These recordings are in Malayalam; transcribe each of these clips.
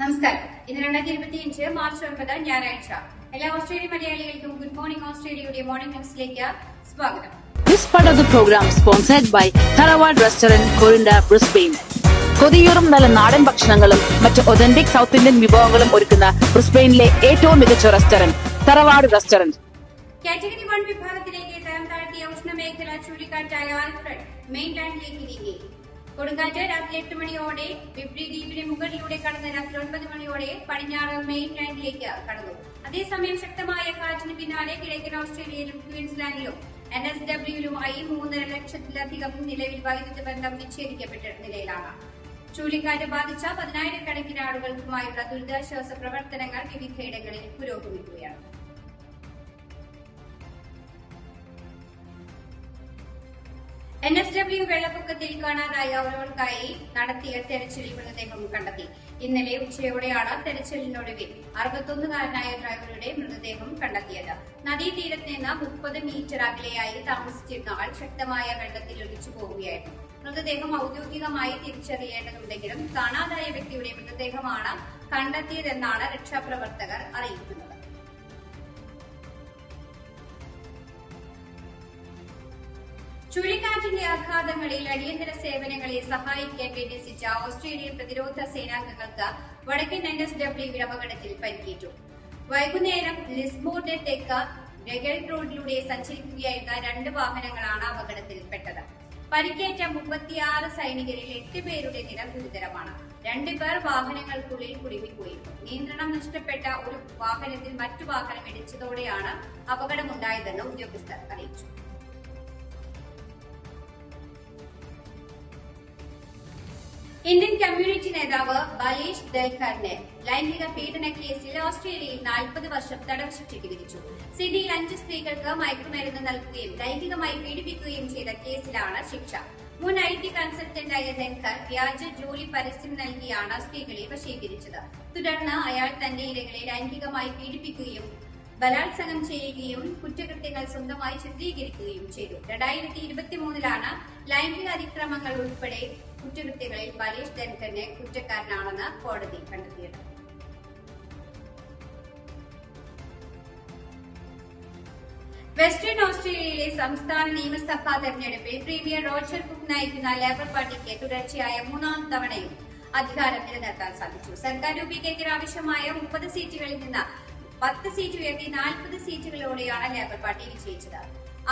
നമസ്കാരം. ഇന്ന് രണ്ടായിരത്തി ഇരുപത്തി അഞ്ച് മാർച്ച് ഒൻപത് ഞായറാഴ്ച. എല്ലാ ഓസ്ട്രേലിയൻ മലയാളികൾക്കും ഗുഡ് മോർണിംഗ് ഓസ്ട്രേലിയയുടെ മോർണിംഗ് ന്യൂസിലേക്ക് സ്വാഗതം. This part of the program sponsored by Tharawad Restaurant, Corinda, Brisbane. കൊതിയൂറും നല്ല നാടൻ ഭക്ഷണങ്ങളും മറ്റ് ഒതന്റിക് സൗത്ത് ഇന്ത്യൻ വിഭവങ്ങളും ഒരുക്കുന്ന ബ്രിസ്ബെയിനിലെ ഏറ്റവും മികച്ച റെസ്റ്റോറന്റ് തറവാട് റെസ്റ്റോറന്റ് കാറ്റഗറി വൺ വിഭാഗത്തിലേക്ക് തരം താഴ്ത്തിയ ഉഷ്ണമേഖല ചുഴലിക്കാറ്റായ ആൽഫ്രഡ് മെയിൻലാൻഡിലേക്ക് നീങ്ങി. കൊടുങ്കാറ്റ് രാത്രി എട്ട് മണിയോടെ വിപ്രി ദ്വീപിന് മുകളിലൂടെ കടന്ന് രാത്രി ഒൻപത് മണിയോടെ പടിഞ്ഞാറ് മെയിൻ ലാൻഡിലേക്ക് കടന്നു. അതേസമയം ശക്തമായ കാറ്റിന് പിന്നാലെ കിഴക്കൻ ഓസ്ട്രേലിയയിലും ക്വീൻസ്ലാൻഡിലും എൻ എസ് ഡബ്ല്യൂയിലുമായി മൂന്നര ലക്ഷത്തിലധികം നിലവിൽ വൈദ്യുതി ബന്ധം വിച്ഛേദിക്കപ്പെട്ട നിലയിലാണ്. ചുഴലിക്കാറ്റ് ബാധിച്ച പതിനായിരക്കണക്കിന് ആളുകൾക്കുമായുള്ള ദുരിതാശ്വാസ പ്രവർത്തനങ്ങൾ വിവിധയിടങ്ങളിൽ പുരോഗമിക്കുകയാണ്. എൻ എസ് ഡബ്ല്യു വെള്ളപ്പൊക്കത്തിൽ കാണാതായ ഒരാൾക്കായി നടത്തിയ തെരച്ചിലിൽ മൃതദേഹം കണ്ടെത്തി. ഇന്നലെ ഉച്ചയോടെയാണ് തെരച്ചിലിനൊടുവിൽ അറുപത്തൊന്നുകാരനായ ഡ്രൈവറുടെ മൃതദേഹം കണ്ടെത്തിയത്. നദീതീരത്ത് നിന്ന് മുപ്പത് മീറ്റർ അകലെയായി താമസിച്ചിരുന്ന ആൾ ശക്തമായ വെള്ളത്തിൽ ഒലിച്ചു പോവുകയായിരുന്നു. മൃതദേഹം ഔദ്യോഗികമായി തിരിച്ചറിയേണ്ടതുണ്ടെങ്കിലും കാണാതായ വ്യക്തിയുടെ മൃതദേഹമാണ് കണ്ടെത്തിയതെന്നാണ് രക്ഷാപ്രവർത്തകർ അറിയിക്കുന്നത്. ചുഴലിക്കാറ്റിന്റെ ആഘാതങ്ങളിൽ അടിയന്തര സേവനങ്ങളെ സഹായിക്കാൻ വിന്യസിച്ച ഓസ്ട്രേലിയൻ പ്രതിരോധ സേനാംഗങ്ങൾക്ക് വടക്കൻ എൻ എസ് ഡബ്ല്യു അപകടത്തിൽ പരിക്കേറ്റു. വൈകുന്നേരം ലിസ്ബോർഡ് തെക്ക് റെഗൽ റോഡിലൂടെ സഞ്ചരിക്കുകയായിരുന്ന രണ്ട് വാഹനങ്ങളാണ് അപകടത്തിൽപ്പെട്ടത്. പരിക്കേറ്റ മുപ്പത്തിയാറ് സൈനികരിൽ എട്ട് പേരുടെ നില ഗുരുതരമാണ്. രണ്ടുപേർ വാഹനങ്ങൾക്കുള്ളിൽ കുടുങ്ങിപ്പോയിരുന്നു നിയന്ത്രണം നഷ്ടപ്പെട്ട ഒരു വാഹനത്തിൽ മറ്റു വാഹനം ഇടിച്ചതോടെയാണ് അപകടമുണ്ടായതെന്ന് ഉദ്യോഗസ്ഥർ അറിയിച്ചു. ഇന്ത്യൻ കമ്മ്യൂണിറ്റി നേതാവ് ബലേഷ് ദൽഖറിനെ ലൈംഗിക പീഡന കേസിൽ ഓസ്ട്രേലിയയിൽ നാൽപ്പത് വർഷം തടവ് ശിക്ഷയ്ക്ക് വിധിച്ചു. സിഡ്നിയിൽ അഞ്ച് സ്ത്രീകൾക്ക് മയക്കുമരുന്ന് നൽകുകയും ലൈംഗികമായി പീഡിപ്പിക്കുകയും ചെയ്ത കേസിലാണ് ശിക്ഷ. മുൻ ഐ ടി കൺസൾട്ടന്റായ ദൽഖർ വ്യാജ ജോലി പരസ്യം നൽകിയാണ് സ്ത്രീകളെ വശീകരിച്ചത്. തുടർന്ന് അയാൾ തന്റെ ഇരകളെ ലൈംഗികമായി പീഡിപ്പിക്കുകയും ബലാത്സംഗം ചെയ്യുകയും കുറ്റകൃത്യങ്ങൾ സ്വന്തമായി ചിത്രീകരിക്കുകയും ചെയ്തു. രണ്ടായിരത്തി ഇരുപത്തിമൂന്നിലാണ് ലൈംഗിക അതിക്രമങ്ങൾ ഉൾപ്പെടെ കുറ്റകൃത്യങ്ങളിൽ ബലേഷ് ധൻഖറിനെ കുറ്റക്കാരനാണെന്ന് കോടതി കണ്ടെത്തിയത്. വെസ്റ്റേൺ ഓസ്ട്രേലിയയിലെ സംസ്ഥാന നിയമസഭാ തെരഞ്ഞെടുപ്പിൽ പ്രീമിയർ റോജർ കുക്ക് നയിക്കുന്ന ലേബർ പാർട്ടിക്ക് തുടർച്ചയായ മൂന്നാം തവണയും അധികാരം നിലനിർത്താൻ സാധിച്ചു. സർക്കാർ രൂപീകരിക്കാൻ ആവശ്യമായ മുപ്പത് സീറ്റുകളിൽ നിന്ന് പത്ത് സീറ്റ് ഉയർത്തി നാൽപ്പത് സീറ്റുകളോടെയാണ് ലേബർ പാർട്ടി വിജയിച്ചത്.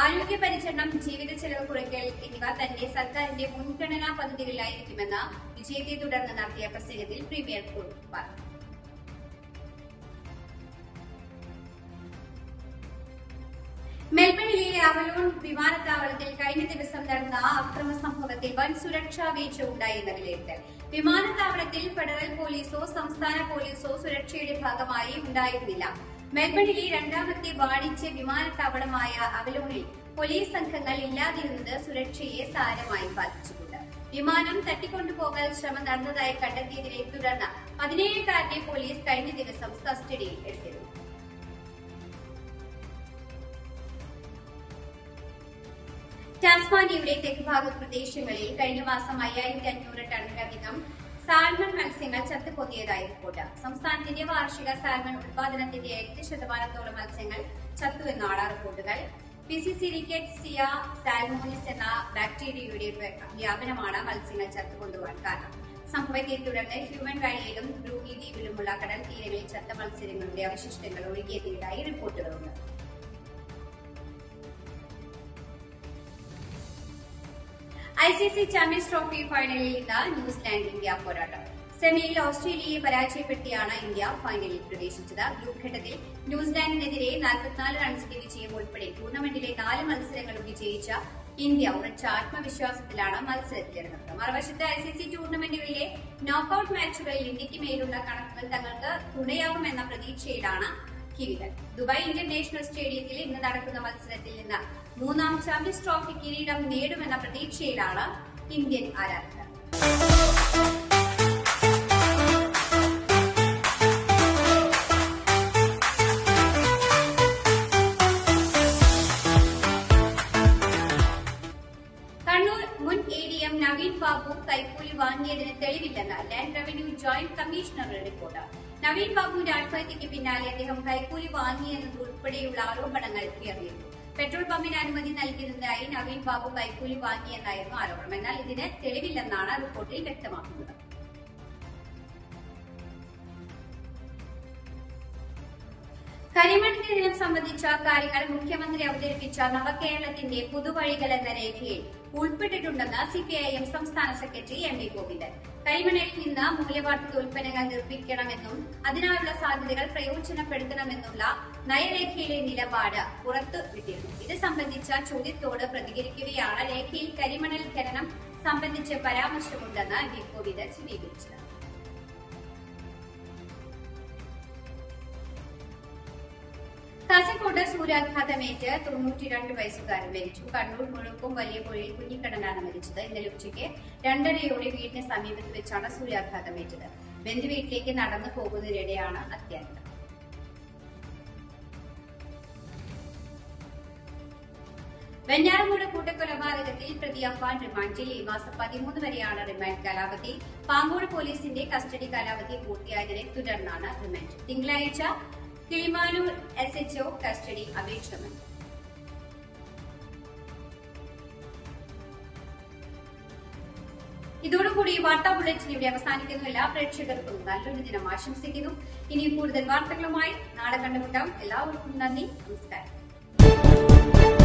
ആരോഗ്യ പരിചരണം ജീവിത ചെലവ് കുറയ്ക്കൽ എന്നിവ തന്റെ സർക്കാരിന്റെ മുൻഗണനാ പദ്ധതികളിലായിരിക്കുമെന്ന് വിജയത്തെ തുടർന്ന് നടത്തിയ പ്രസംഗത്തിൽ പ്രീമിയർ കോടതി പറഞ്ഞു. മെൽബണിലെ അവലോൺ വിമാനത്താവളത്തിൽ കഴിഞ്ഞ ദിവസം നടന്ന അക്രമ സംഭവത്തിൽ വൻ സുരക്ഷാ വീഴ്ച ഉണ്ടായെന്ന വിലയിരുത്തൽ. വിമാനത്താവളത്തിൽ ഫെഡറൽ പോലീസോ സംസ്ഥാന പോലീസോ സുരക്ഷയുടെ ഭാഗമായി ഉണ്ടായിരുന്നില്ല. മെൽബണിലെ രണ്ടാമത്തെ വാണിജ്യ വിമാനത്താവളമായ അവലോണിൽ പോലീസ് സംഘങ്ങൾ ഇല്ലാതിരുന്നത് സുരക്ഷയെ സാരമായി ബാധിച്ചിട്ടുണ്ട്. വിമാനം തട്ടിക്കൊണ്ടുപോകാൻ ശ്രമം നടന്നതായി കണ്ടെത്തിയതിനെ തുടർന്ന് പതിനേഴുകാരനെ പോലീസ് കഴിഞ്ഞ ദിവസം കസ്റ്റഡിയിൽ എടുത്തിരുന്നു ടാസ്മാനിയയുടെ തെക്ക് ഭാഗ പ്രദേശങ്ങളിൽ കഴിഞ്ഞ മാസം അയ്യായിരത്തി അഞ്ഞൂറ് ടണ്ണിലധികം സാൽമൺ മത്സ്യങ്ങൾ ചത്തുപൊത്തിയതായി റിപ്പോർട്ട്. സംസ്ഥാനത്തിന്റെ വാർഷിക സാൽമൺ ഉത്പാദനത്തിന്റെ എട്ട് ശതമാനത്തോളം മത്സ്യങ്ങൾ ചത്തു എന്നാണ് റിപ്പോർട്ടുകൾ. പിസിസിലിക്കറ്റ്സിയ സാൽമോണിസ് എന്ന ബാക്ടീരിയയുടെ വ്യാപനമാണ് മത്സ്യങ്ങൾ ചത്തുകൊണ്ടുപോകാൻ കാരണം. സംഭവത്തെ തുടർന്ന് ഹ്യൂമൻ വാലിയിലും ബ്രൂഹി ദ്വീപിലുമുള്ള കടൽ തീരങ്ങളിൽ ചത്ത മത്സ്യങ്ങളുടെ അവശിഷ്ടങ്ങൾ ഒഴുകിയെത്തിയതായി റിപ്പോർട്ടുകളുണ്ട്. I C C Champions trophy ഫൈനലിൽ ഇന്ന് ന്യൂസിലാൻഡ് ഇന്ത്യ പോരാട്ടം. സെമിയിൽ ഓസ്ട്രേലിയയെ പരാജയപ്പെടുത്തിയാണ് ഇന്ത്യ ഫൈനലിൽ പ്രവേശിച്ചത്. ഗ്രൂപ്പ് ഘട്ടത്തിൽ ന്യൂസിലാൻഡിനെതിരെ നാൽപ്പത്തിനാല് റൺസിന്റെ വിജയം ഉൾപ്പെടെ ടൂർണമെന്റിലെ നാല് മത്സരങ്ങളും വിജയിച്ച ഇന്ത്യ ഉറച്ച ആത്മവിശ്വാസത്തിലാണ് മത്സരത്തിലിറങ്ങുന്നത്. മറുവശത്ത് ഐ സി സി ടൂർണമെന്റുകളിലെ നോക്കൌട്ട് മാച്ചുകളിൽ ഇന്ത്യയ്ക്ക് മേലുള്ള കണക്കുകൾ തങ്ങൾക്ക് തുണയാകുമെന്ന പ്രതീക്ഷയിലാണ് കിവികൾ ദുബായ് ഇന്റർനാഷണൽ സ്റ്റേഡിയത്തിൽ ഇന്ന് നടക്കുന്ന മത്സരത്തിൽ നിന്ന് മൂന്നാം ചാമ്പ്യൻസ് ട്രോഫി കിരീടം നേടുമെന്ന പ്രതീക്ഷയിലാണ് ഇന്ത്യൻ ആരാധകർ. നവീൻ ബാബു കൈക്കൂലി വാങ്ങിയതിന് തെളിവില്ലെന്ന് ലാൻഡ് റവന്യൂ ജോയിന്റ് കമ്മീഷണറുടെ റിപ്പോർട്ട്. നവീൻ ബാബു ആത്മഹത്യയ്ക്ക് പിന്നാലെ അദ്ദേഹം കൈക്കൂലി വാങ്ങിയെന്നത് ഉൾപ്പെടെയുള്ള ആരോപണങ്ങൾ ഉയർന്നിരുന്നു. പെട്രോൾ പമ്പിന് അനുമതി നൽകിയതിനായി നവീൻ ബാബു കൈക്കൂലി വാങ്ങിയെന്നായിരുന്നു ആരോപണം. എന്നാൽ ഇതിന് തെളിവില്ലെന്നാണ് റിപ്പോർട്ടിൽ വ്യക്തമാക്കുന്നത്. കരിമണ്ണിന്റെ ദിനം സംബന്ധിച്ച കാര്യങ്ങൾ മുഖ്യമന്ത്രി അവതരിപ്പിച്ച നവകേരളത്തിന്റെ പുതുവഴികൾ എന്ന രേഖയിൽ ഉൾപ്പെട്ടിട്ടുണ്ടെന്ന് സിപിഐഎം സംസ്ഥാന സെക്രട്ടറി എം വി ഗോവിന്ദൻ. കരിമണയിൽ നിന്ന് മൂല്യവർദ്ധിത ഉൽപ്പന്നങ്ങൾ നിർമ്മിക്കണമെന്നും അതിനായുള്ള സാധ്യതകൾ പ്രയോജനപ്പെടുത്തണമെന്നുള്ള നയരേഖയിലെ നിലപാട് പുറത്തുവിട്ടിരുന്നു ഇത് സംബന്ധിച്ച ചോദ്യത്തോട് പ്രതികരിക്കുകയാണ് രേഖയിൽ കരിമണൽ ഖനനം സംബന്ധിച്ച് പരാമർശമുണ്ടെന്ന് എം വി സൂര്യാഘാതമേറ്റ് തൊണ്ണൂറ്റിരണ്ട് വയസ്സുകാരൻ മരിച്ചു. കണ്ണൂർ മുഴുക്കും വലിയ പുഴയിൽ കുഞ്ഞിക്കണ്ണനാണ് മരിച്ചത്. ഇന്നലെ ഉച്ചയ്ക്ക് രണ്ടരയോടെ വീടിന് സമീപത്ത് വെച്ചാണ് സൂര്യാഘാതമേറ്റത്. ബന്ധുവീട്ടിലേക്ക് നടന്നു പോകുന്നതിനിടെയാണ് അത്യാഹിതം. വെഞ്ഞാറമൂട് കൂട്ടക്കൊലപാതകത്തിൽ പ്രതി അഫാൻ റിമാൻഡിൽ ഈ മാസം പതിമൂന്ന് വരെയാണ് റിമാൻഡ് കാലാവധി. പാങ്ങോട് പോലീസിന്റെ കസ്റ്റഡി കാലാവധി പൂർത്തിയായതിനെ തുടർന്നാണ് റിമാൻഡ്. തിങ്കളാഴ്ച കിളിമാനൂർ എസ് എച്ച്ഒ കസ്റ്റഡി അപേക്ഷ ഇതോടുകൂടി വാർത്താ ബുള്ളറ്റിൻ ഇവിടെ അവസാനിക്കുന്നു. എല്ലാ പ്രേക്ഷകർക്കും നല്ലൊരു ദിനം ആശംസിക്കുന്നു. ഇനി കൂടുതൽ വാർത്തകളുമായി നാളെ കണ്ടുമുട്ടാം. എല്ലാവർക്കും നന്ദി. നമസ്കാരം.